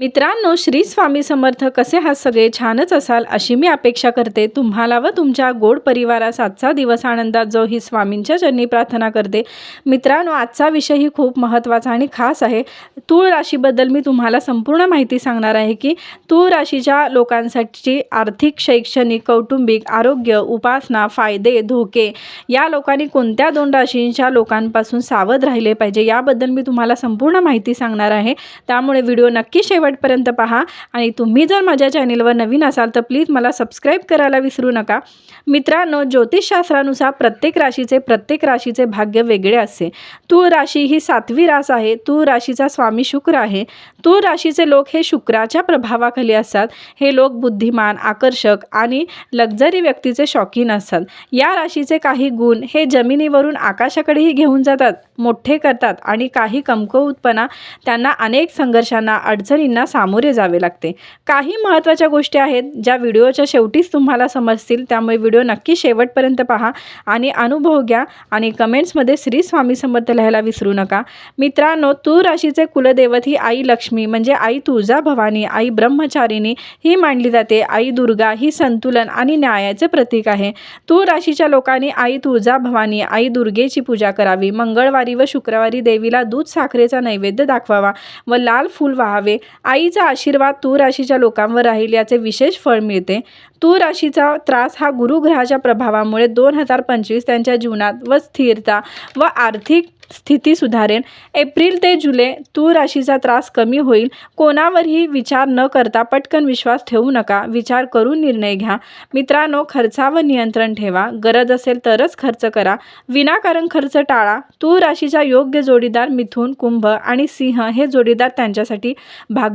मित्रांनो श्री स्वामी समर्थ कसे हा सगळे छानच असाल अशी मी अपेक्षा करते. तुम्हाला व तुमच्या गोड परिवारास आजचा दिवस आनंदात जो ही स्वामींच्या चरणी प्रार्थना करते. मित्रांनो आजचा विषयही खूप महत्त्वाचा आणि खास आहे. तूळ राशीबद्दल मी तुम्हाला संपूर्ण माहिती सांगणार आहे की तूळ राशीच्या लोकांसाठी आर्थिक शैक्षणिक कौटुंबिक आरोग्य उपासना फायदे धोके या लोकांनी कोणत्या दोन राशींच्या लोकांपासून सावध राहिले पाहिजे याबद्दल मी तुम्हाला संपूर्ण माहिती सांगणार आहे. त्यामुळे व्हिडिओ नक्की शेवटपर्यंत पहा. आणि तुम्ही जर माझ्या चॅनेलवर नवीन असाल तर प्लीज मला सबस्क्राईब करायला विसरू नका. मित्रांनो ज्योतिषशास्त्रानुसार प्रत्येक राशीचे प्रत्येक राशीचे भाग्य वेगळे असते. तूळ राशी ही सातवी रास आहे. तूळ राशीचा स्वामी शुक्र आहे. तूळ राशीचे लोक हे शुक्राच्या प्रभावाखाली असतात. हे लोक बुद्धिमान आकर्षक आणि लक्झरी व्यक्तीचे शौकीन असतात. या राशीचे काही गुण हे जमिनीवरून आकाशाकडेही घेऊन जातात मोठे करतात आणि काही कमकुवतपणा त्यांना अनेक संघर्षांना अडचणींना सामोरे जावे लागते. काही महत्त्वाच्या गोष्टी आहेत ज्या व्हिडिओच्या शेवटीच तुम्हाला समजतील. त्यामुळे व्हिडिओ नक्की शेवटपर्यंत पहा आणि अनुभव घ्या आणि कमेंट्समध्ये श्री स्वामी समर्थ लिहायला विसरू नका. मित्रांनो तूळ राशीचे कुलदैवत ही आई लक्ष्मी म्हणजे आई तुळजा भवानी आई ब्रह्मचारिणी ही मानली जाते. आई दुर्गा ही संतुलन आणि न्यायाचे प्रतीक आहे. तूळ राशीच्या लोकांनी आई तुळजा भवानी आई दुर्गेची पूजा करावी. मंगळवारी व शुक्रवारी देवीला दूध साखरेचा नैवेद्य दाखवावा व लाल फूल वाहावे. आईचा आशीर्वाद तू राशीच्या लोकांवर राहील याचे विशेष फळ मिळते. तू राशीचा त्रास हा गुरुग्रहाच्या प्रभावामुळे दोन हजार पंचवीस त्यांच्या जीवनात व स्थिरता व आर्थिक स्थिती सुधारेल. एप्रिल ते जुलै तू राशीचा त्रास कमी होईल. कोणावरही विचार न करता पटकन विश्वास ठेवू नका. विचार करून निर्णय घ्या. मित्रांनो खर्चावर नियंत्रण ठेवा. गरज असेल तरच खर्च करा. विनाकारण खर्च टाळा. तू राशीचा योग्य जोडीदार मिथून कुंभ आणि सिंह हे जोडीदार त्यांच्यासाठी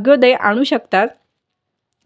भाग्योदय आणू शकतात.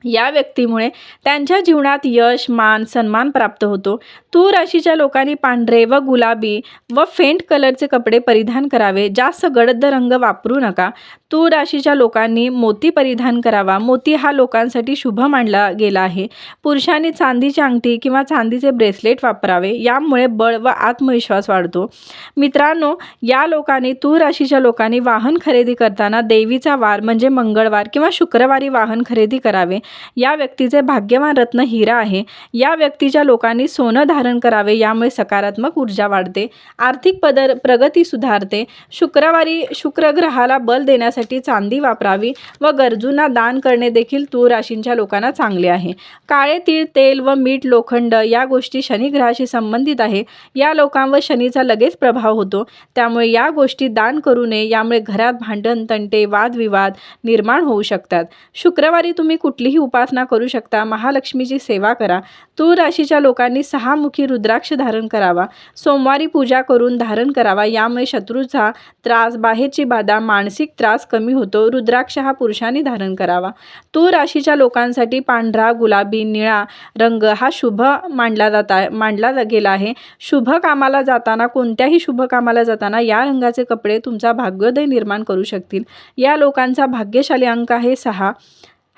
या व्यक्तीमुळे त्यांच्या जीवनात यश मान सन्मान प्राप्त होतो. तू राशीच्या लोकांनी पांढरे व गुलाबी व फेंट कलरचे कपडे परिधान करावे. जास्त गडद रंग वापरू नका. तूळ राशीच्या लोकांनी मोती परिधान करावा. मोती हा लोकांसाठी शुभ मानला गेला आहे. पुरुषांनी चांदीची अंगठी किंवा चांदीचे ब्रेसलेट वापरावे. यामुळे बळ व आत्मविश्वास वाढतो. मित्रांनो या लोकांनी तूळ राशीच्या लोकांनी वाहन खरेदी करताना देवीचा वार म्हणजे मंगळवार किंवा शुक्रवारी वाहन खरेदी करावे. या व्यक्तीचे भाग्यवान रत्न हिरा आहे. या व्यक्तीच्या लोकांनी सोनं धारण करावे. यामुळे सकारात्मक ऊर्जा वाढते. आर्थिक पदर प्रगती सुधारते. शुक्रवारी शुक्र ग्रहाला बल देण्यासाठी चांदी वापरावी व गरजूंना दान करणे देखील तूर राशींच्या लोकांना चांगले आहे. काळे तीळ तेल व मीठ लोखंड या गोष्टी शनिग्रहाशी संबंधित आहे. या लोकांवर शनीचा लगेच प्रभाव होतो. त्यामुळे या गोष्टी दान करू नये. यामुळे घरात भांडण तंटे वादविवाद निर्माण होऊ शकतात. शुक्रवारी तुम्ही कुठलीही उपासना करू शकता. महालक्ष्मीची सेवा करा. तूर राशीच्या लोकांनी सहामुखी रुद्राक्ष धारण करावा. सोमवारी पूजा करून धारण करावा. यामुळे शत्रूचा त्रास बाहेरची बाधा मानसिक त्रास कमी होतो. रुद्राक्ष हा पुरुषांनी धारण करावा. तूर राशीच्या लोकांसाठी पांढरा गुलाबी निळा रंग हा शुभ मांडला जाता मांडला गेला आहे. शुभ कामाला जाताना कोणत्याही शुभ कामाला जाताना या रंगाचे कपडे तुमचा भाग्योदय निर्माण करू शकतील. या लोकांचा भाग्यशाली अंक आहे सहा.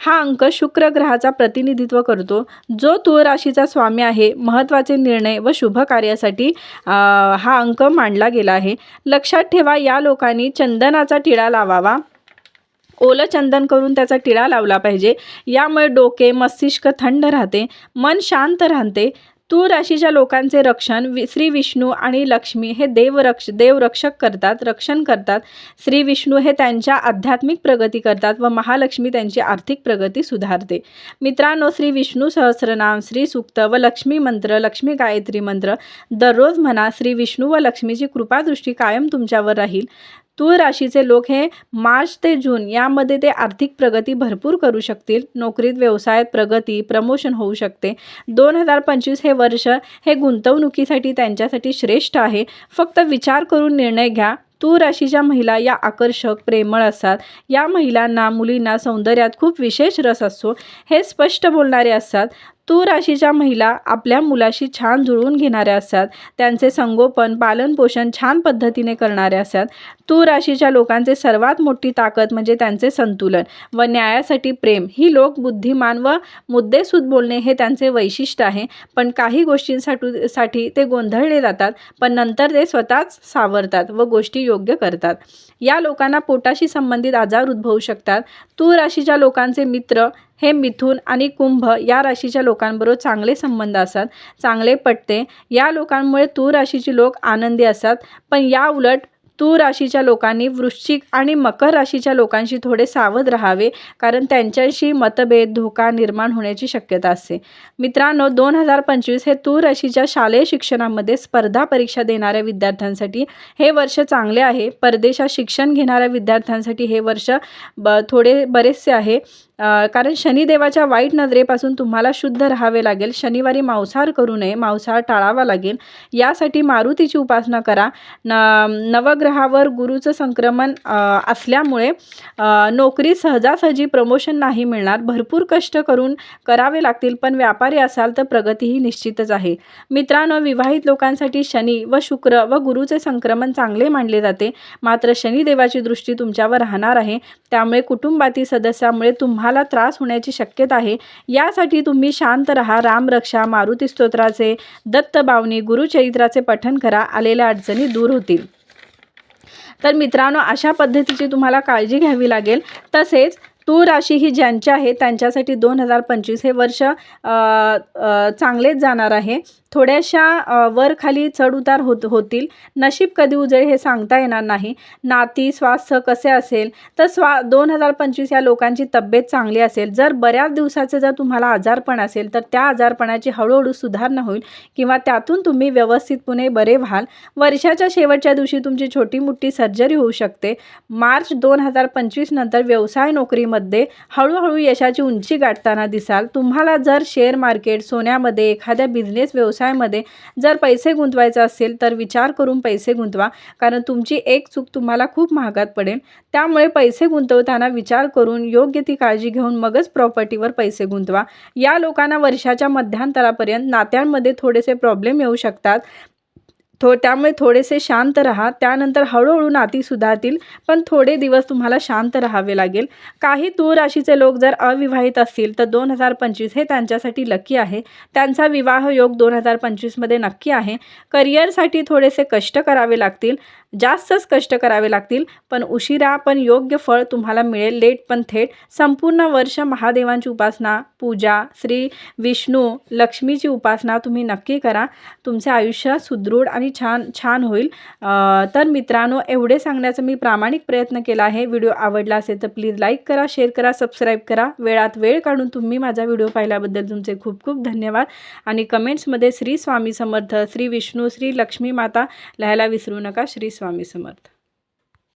हा अंक शुक्र ग्रहाचा प्रतिनिधित्व करतो. जो तूळ राशीचा स्वामी आहे महत्त्वाचे निर्णय व शुभ कार्यासाठी हा अंक मांडला गेला आहे. लक्षात ठेवा या लोकांनी चंदनाचा टिळा लावावा. ओलं चंदन करून त्याचा टिळा लावला पाहिजे. यामुळे डोके मस्तिष्क थंड राहते मन शांत राहते. तूळ राशीच्या लोकांचे रक्षण वि श्री विष्णू आणि लक्ष्मी हे देवरक्ष देवरक्षक करतात रक्षण करतात. श्री विष्णू हे त्यांच्या आध्यात्मिक प्रगती करतात व महालक्ष्मी त्यांची आर्थिक प्रगती सुधारते. मित्रांनो श्री विष्णू सहस्रनाम श्री सुक्त व लक्ष्मी मंत्र लक्ष्मी गायत्री मंत्र दररोज म्हणा श्री विष्णू व लक्ष्मीची कृपादृष्टी कायम तुमच्यावर राहील. तूळ राशीचे लोक हे मार्च ते जून यामध्ये ते आर्थिक प्रगती भरपूर करू शकतील. नोकरीत व्यवसायात प्रगती प्रमोशन होऊ शकते. दोन हजार पंचवीस हे वर्ष हे गुंतवणुकीसाठी त्यांच्यासाठी श्रेष्ठ आहे. फक्त विचार करून निर्णय घ्या. तूळ राशीच्या महिला या आकर्षक प्रेमळ असतात. या महिलांना मुलींना सौंदर्यात खूप विशेष रस असतो. हे स्पष्ट बोलणारे असतात. तूर राशीच्या महिला आपल्या मुलाशी छान जुळवून घेणाऱ्या असतात. त्यांचे संगोपन पालनपोषण छान पद्धतीने करणाऱ्या असतात. तूर राशीच्या लोकांचे सर्वात मोठी ताकद म्हणजे त्यांचे संतुलन व न्यायासाठी प्रेम. ही लोक बुद्धिमान व मुद्देसूद बोलणे हे त्यांचे वैशिष्ट्य आहे. पण काही गोष्टींसाठी साठी ते गोंधळले जातात पण नंतर ते स्वतःच सावरतात व गोष्टी योग्य करतात. या लोकांना पोटाशी संबंधित आजार उद्भवू शकतात. तूर राशीच्या लोकांचे मित्र हे मिथुन आणि कुंभ या राशीच्या लोकांबरोबर चांगले संबंध असतात चांगले पटते. या लोकांमुळे तूर राशीची लोक आनंदी असतात. पण या उलट तूर राशीच्या लोकांनी वृश्चिक आणि मकर राशीच्या लोकांशी थोडे सावध राहावे कारण त्यांच्याशी मतभेद धोका निर्माण होण्याची शक्यता असते. मित्रांनो दोन हजार पंचवीस हे तूर राशीच्या शालेय शिक्षणामध्ये स्पर्धा परीक्षा देणाऱ्या विद्यार्थ्यांसाठी हे वर्ष चांगले आहे. परदेशात शिक्षण घेणाऱ्या विद्यार्थ्यांसाठी हे वर्ष ब थोडे बरेचसे आहे. कारण शनिदेवाच्या वाईट नजरेपासून तुम्हाला शुद्ध राहावे लागेल. शनिवारी मांसाहार करू नये मांसाहार टाळावा लागेल. यासाठी मारुतीची उपासना करा. न नवग्रहावर गुरुचं संक्रमण असल्यामुळे नोकरी सहजासहजी प्रमोशन नाही मिळणार. भरपूर कष्ट करून करावे लागतील पण व्यापारी असाल तर प्रगतीही निश्चितच आहे. मित्रांनो विवाहित लोकांसाठी शनी व शुक्र व गुरुचे संक्रमण चांगले मानले जाते. मात्र शनिदेवाची दृष्टी तुमच्यावर राहणार आहे. त्यामुळे कुटुंबातील सदस्यामुळे तुम्हाला तुम्हाला त्रास होण्याची शक्यता आहे. यासाठी तुम्ही शांत राहा रामरक्षा मारुती स्तोत्राचे दत्तबावनी गुरुचरित्राचे पठन करा आलेल्या अडचणी दूर होतील. तर मित्रांनो अशा पद्धतीची तुम्हाला काळजी घ्यावी लागेल. तसेच तूर राशी ही ज्यांची आहे त्यांच्यासाठी दोन हजार पंचवीस हे वर्ष चांगलेच जाणार आहे. थोड्याशा वर खाली चढउतार होत होतील. नशीब कधी उजळे हे सांगता येणार नाही. नाती स्वास्थ्य कसे असेल? तर स्वा दोन हजार पंचवीस या लोकांची तब्येत चांगली असेल. जर बऱ्याच दिवसाचे जर तुम्हाला आजारपण असेल तर त्या आजारपणाची हळूहळू सुधारणा होईल किंवा त्यातून तुम्ही व्यवस्थितपणे बरे व्हाल. वर्षाच्या शेवटच्या दिवशी तुमची छोटी मोठी सर्जरी होऊ शकते. मार्च दोन हजार पंचवीस नंतर व्यवसाय नोकरीमध्ये हळूहळू यशाची उंची गाठताना दिसाल. तुम्हाला जर शेअर मार्केट सोन्यामध्ये एखाद्या बिझनेस व्यवसायामध्ये जर पैसे गुंतवायचे असेल तर विचार करून पैसे गुंतवा. कारण तुमची एक चूक तुम्हाला खूप महागात पडेल. त्यामुळे पैसे गुंतवताना विचार करून योग्य ती काळजी घेऊन मगच प्रॉपर्टीवर पैसे गुंतवा. या लोकांना वर्षाच्या मध्यांतरापर्यंत नात्यांमध्ये थोडेसे प्रॉब्लेम येऊ शकतात. थो त्यामुळे थोडेसे शांत राहा. त्यानंतर हळूहळू नाती सुधारतील पण थोडे दिवस तुम्हाला शांत राहावे लागेल. काही तूर राशीचे लोक जर अविवाहित असतील तर दोन हजार पंचवीस हे त्यांच्यासाठी लकी आहे. त्यांचा विवाह योग दोन हजार पंचवीसमध्ये नक्की आहे. करिअरसाठी थोडेसे कष्ट करावे लागतील. जास्तच कष्ट करावे लागतील. पण उशिरा पण योग्य फळ तुम्हाला मिळेल. लेट पण थेट. संपूर्ण वर्ष महादेवांची उपासना पूजा श्री विष्णू लक्ष्मीची उपासना तुम्ही नक्की करा. तुमचे आयुष्य सुदृढ आणि छान छान होईल. तर मित्रांनो एवढे सांगण्याचा मी प्रामाणिक प्रयत्न केला आहे. व्हिडिओ आवडला असेल तर प्लीज लाईक करा शेअर करा सबस्क्राईब करा. वेळात वेळ काढून तुम्ही माझा व्हिडिओ पाहिल्याबद्दल तुमचे खूप खूप धन्यवाद. आणि कमेंट्समध्ये श्री स्वामी समर्थ श्री विष्णू श्री लक्ष्मी माता लिहायला विसरू नका. श्री स्वामी समर्थ.